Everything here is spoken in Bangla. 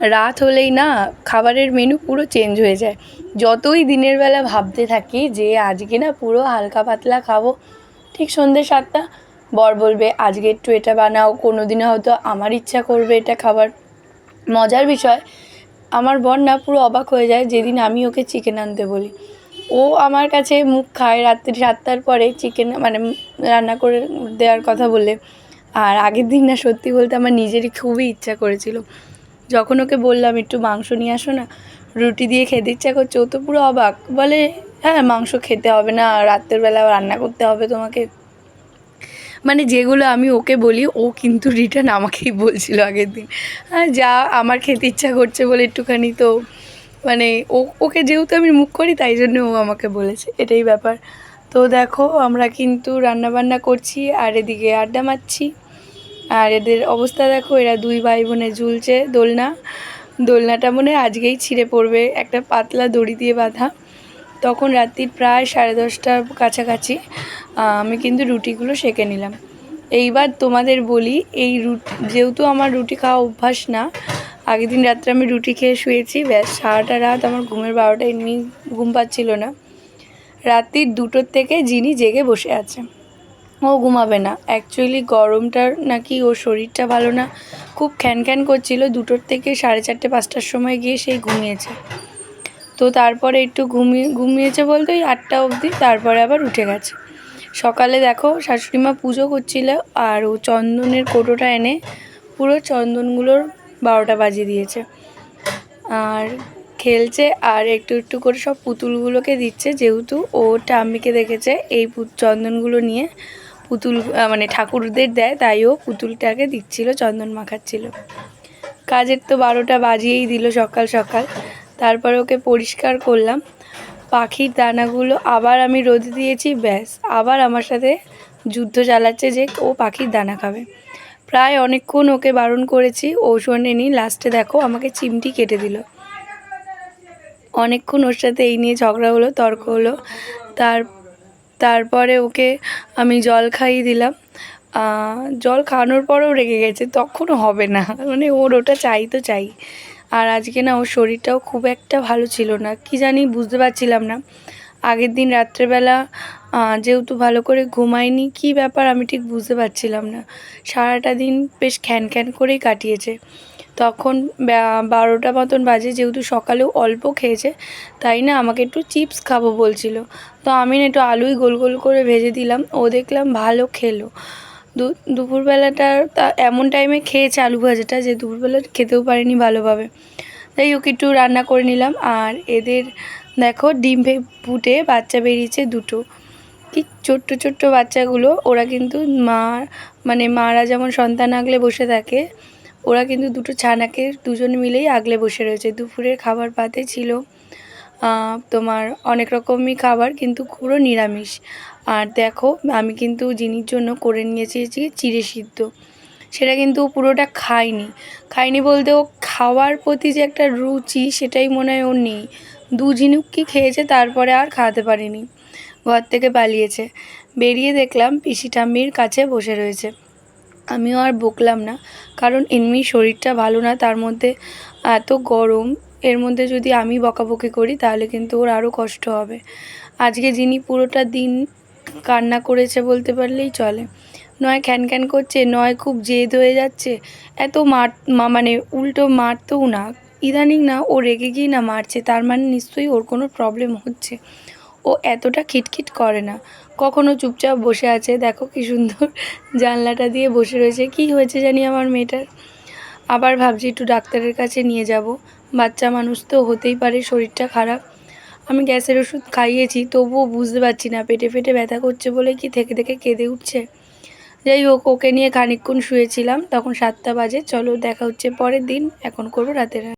রাত হলেই না খাবারের মেনু পুরো চেঞ্জ হয়ে যায়। যতই দিনের বেলা ভাবতে থাকি যে আজকে না পুরো হালকা পাতলা খাব, ঠিক সন্ধ্যে সাতটা, বর বলবে, আজকে একটু এটা বানাও কোনো দিনে হয়তো আমার ইচ্ছা করবে এটা খাবার। মজার বিষয়, আমার বর না পুরো অবাক হয়ে যায় যেদিন আমি ওকে চিকেন আনতে বলি। ও আমার কাছে মুখ খায় রাত্রি সাতটার পরে চিকেন মানে রান্না করে দেওয়ার কথা বলে আর আগের দিন না সত্যি বলতে আমার নিজেরই খুবই ইচ্ছা করেছিল। যখন ওকে বললাম, একটু মাংস নিয়ে আসো না, রুটি দিয়ে খেতে ইচ্ছা করছে, ও তো পুরো অবাক। বলে হ্যাঁ মাংস খেতে হবে না রাত্রের বেলা রান্না করতে হবে তোমাকে। মানে যেগুলো আমি ওকে বলি, ও কিন্তু রিটার্ন আমাকেই বলছিল আগের দিন। হ্যাঁ যা, আমার খেতে ইচ্ছা করছে, বলে একটুখানি তো মানে ও, ওকে যেহেতু আমি মুখ করি, তাই জন্য ও আমাকে বলেছে। এটাই ব্যাপার। তো দেখো, আমরা কিন্তু রান্না বান্না করছি, আর এদিকে আড্ডা মারছি। আর এদের অবস্থা দেখো, এরা দুই ভাই বোনে ঝুলছে দোলনা। দোলনাটা মনে আজকেই ছিঁড়ে পড়বে, একটা পাতলা দড়ি দিয়ে বাঁধা। তখন রাত্রির প্রায় সাড়ে দশটার কাছাকাছি আমি কিন্তু রুটিগুলো সেঁকে নিলাম। এইবার তোমাদের বলি, এই রুট, যেহেতু আমার রুটি খাওয়া অভ্যাস না, আগের দিন রাত্রে আমি রুটি খেয়ে শুয়েছি, ব্যাস সারাটা রাত আমার ঘুমের বারোটা, এমনি ঘুম পাচ্ছিল না। রাত্রির দুটোর থেকে জিনি জেগে বসে আছে। ও ঘুমাবে না। অ্যাকচুয়ালি গরমটার নাকি ওর শরীরটা ভালো না। খুব খ্যান খ্যান করছিল, দুটোর থেকে সাড়ে চারটে, পাঁচটার সময় গিয়ে সেই ঘুমিয়েছে। তো তারপরে একটু ঘুমিয়ে, ঘুমিয়েছে বলতে ওই আটটা অবধি, তারপরে আবার উঠে গেছে। সকালে দেখো শাশুড়ি মা পুজো করছিল আর ও চন্দনের কোটোটা এনে পুরো চন্দনগুলোর বারোটা বাজিয়ে দিয়েছে। আর খেলছে আর একটু একটু করে সব পুতুলগুলোকে দিচ্ছে, যেহেতু ও ঠাম্মিকে দেখেছে এই চন্দনগুলো নিয়ে। পুতুল মানে ঠাকুরদের দেয়, তাই ও পুতুলটাকে দিচ্ছিল, চন্দন মাখাচ্ছিল। কাজের তো বারোটা বাজিয়েই দিল সকাল সকাল। তারপরে ওকে পরিষ্কার করলাম। পাখির দানাগুলো আবার আমি রোদে দিয়েছি, ব্যাস। আবার আমার সাথে যুদ্ধ চালাচ্ছে যে ও পাখির দানা খাবে। প্রায় অনেকক্ষণ ওকে বারণ করেছি, ও শোনেনি। লাস্টে দেখো আমাকে চিমটি কেটে দিল। অনেকক্ষণ ওর সাথে এই নিয়ে ঝগড়া হলো, তর্ক হলো। তার তারপরে ওকে আমি জল খাইয়ে দিলাম। জল খাওয়ানোর পরেও রেগে গেছে, তখনও হবে না। মানে ওর ওটা চাই তো চাই। আর আজকে না ওর শরীরটাও খুব একটা ভালো ছিল না, কি জানি বুঝতে পারছিলাম না। আগের দিন রাত্রেবেলা যেহেতু ভালো করে ঘুমায়নি, কি ব্যাপার আমি ঠিক বুঝতে পারছিলাম না। সারাটা দিন বেশ খ্যান খ্যান করেই কাটিয়েছে। তখন বারোটা মতন বাজে, যেহেতু সকালেও অল্প খেয়েছে, তাই না আমাকে একটু চিপস খাব বলছিল। তো আমি না একটু আলুই গোল গোল করে ভেজে দিলাম, ও দেখলাম ভালো খেলো। দুপুরবেলাটা তা এমন টাইমে খেয়েছে আলু ভাজাটা যে দুপুরবেলা খেতেও পারিনি ভালোভাবে। তাই ওকে একটু রান্না করে নিলাম, আর এদের দেখো ডিম ফুটে বাচ্চা বেরিয়েছে দুটো। কি ছোট্ট ছোট্ট বাচ্চাগুলো, ওরা কিন্তু মা মানে মারা যেমন সন্তান আগলে বসে থাকে ওরা কিন্তু দুটো ছানাকে দুজন মিলেই আগলে বসে রয়েছে। দুপুরের খাবার পাতে ছিল তোমার অনেক রকমই খাবার, কিন্তু পুরো নিরামিষ। আর দেখো, আমি কিন্তু জিনির জন্য করে নিয়েছি চিড়ে সিদ্ধ। সেটা কিন্তু পুরোটা খায়নি খায়নি বলতে ও খাওয়ার প্রতি যে একটা রুচি, সেটাই মনে হয় ওর নেই। দু ঝিনুক কি খেয়েছে, তারপরে আর খাওয়াতে পারিনি। ঘর থেকে পালিয়েছে। বেরিয়ে দেখলাম পিসি ঠাম্মির কাছে বসে রয়েছে। আমিও আর বকলাম না। কারণ এমনি শরীরটা ভালো না, তার মধ্যে এত গরম, এর মধ্যে যদি আমি বকাবকি করি, তাহলে কিন্তু ওর আরও কষ্ট হবে। আজকে যিনি পুরোটা দিন কান্না করেছে বলতে পারলেই চলে। নয় খ্যান খ্যান করছে, নয় খুব জেদ হয়ে যাচ্ছে। এত মার মানে উল্টো মারতেও না। ইদানিং না ও রেগে গিয়ে না মারছে, তার মানে নিশ্চয়ই ওর কোনো প্রবলেম হচ্ছে। ও এতটা খিটখিট করে না। কখনো চুপচাপ বসে আছে, দেখো কি সুন্দর জানলাটা দিয়ে বসে রয়েছে। কি হয়েছে জানি আমার মেয়েটার? আবার ভাবছি একটু ডাক্তারের কাছে নিয়ে যাব। বাচ্চা মানুষ তো হতেই পারে, শরীরটা খারাপ। আমি গ্যাসের ওষুধ খাইয়েছি, তবুও বুঝতে পারছি না, পেটে পেটে ব্যথা করছে বলে কি থেকে থেকে কেঁদে উঠছে। যাই হোক, ওকে নিয়ে খানিকক্ষণ শুয়েছিলাম, তখন সাতটা বাজে। চলো দেখা হচ্ছে পরের দিন, এখন করব রাতের